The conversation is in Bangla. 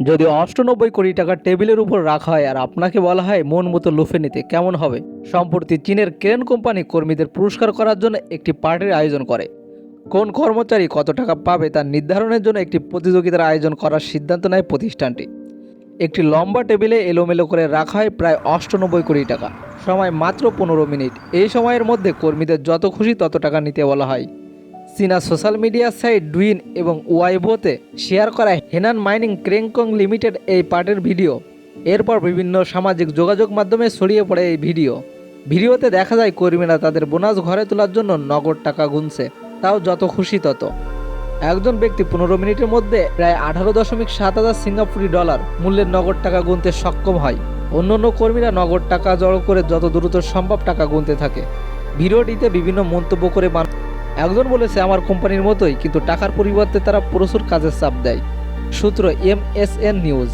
যদি অষ্টানব্বই কোটি টাকা টেবিলের উপর রাখা হয় আর আপনাকে বলা হয় মন মতো লুফে নিতে, কেমন হবে? সম্প্রতি চীনের ক্রেন কোম্পানি কর্মীদের পুরস্কার করার জন্য একটি পার্টির আয়োজন করে। কোন কর্মচারী কত টাকা পাবে তা নির্ধারণের জন্য একটি প্রতিযোগিতার আয়োজন করার সিদ্ধান্ত নেয় প্রতিষ্ঠানটি। একটি লম্বা টেবিলে এলোমেলো করে রাখা হয় প্রায় অষ্টানব্বই কোটি টাকা। সময় মাত্র পনেরো মিনিট। এই সময়ের মধ্যে কর্মীদের যত খুশি তত টাকা নিতে বলা হয়। চীনা সোশ্যাল মিডিয়া সাইট ডুইন এবং ওয়াইবোতে শেয়ার করা হেনান মাইনিং ক্রেংকং লিমিটেড এই পার্টের ভিডিও। এরপর বিভিন্ন সামাজিক যোগাযোগ মাধ্যমে ছড়িয়ে পড়ে এই ভিডিও। ভিডিওতে দেখা যায় কর্মীরা তাদের বোনাস ঘরে তোলার জন্য নগদ টাকা গুনছে, তাও যত খুশি তত। একজন ব্যক্তি পনেরো মিনিটের মধ্যে প্রায় আঠারো দশমিক সাত হাজার সিঙ্গাপুরি ডলার মূল্যের নগদ টাকা গুনতে সক্ষম হয়। অন্যান্য কর্মীরা নগদ টাকা জড়ো করে যত দ্রুত সম্ভব টাকা গুনতে থাকে। ভিডিওটিতে বিভিন্ন মন্তব্য করে একজন বলেছে আমার কোম্পানির মতোই, কিন্তু টাকার পরিবর্তে তারা প্রচুর কাজের চাপ দেয়। সূত্র এম এস এন নিউজ।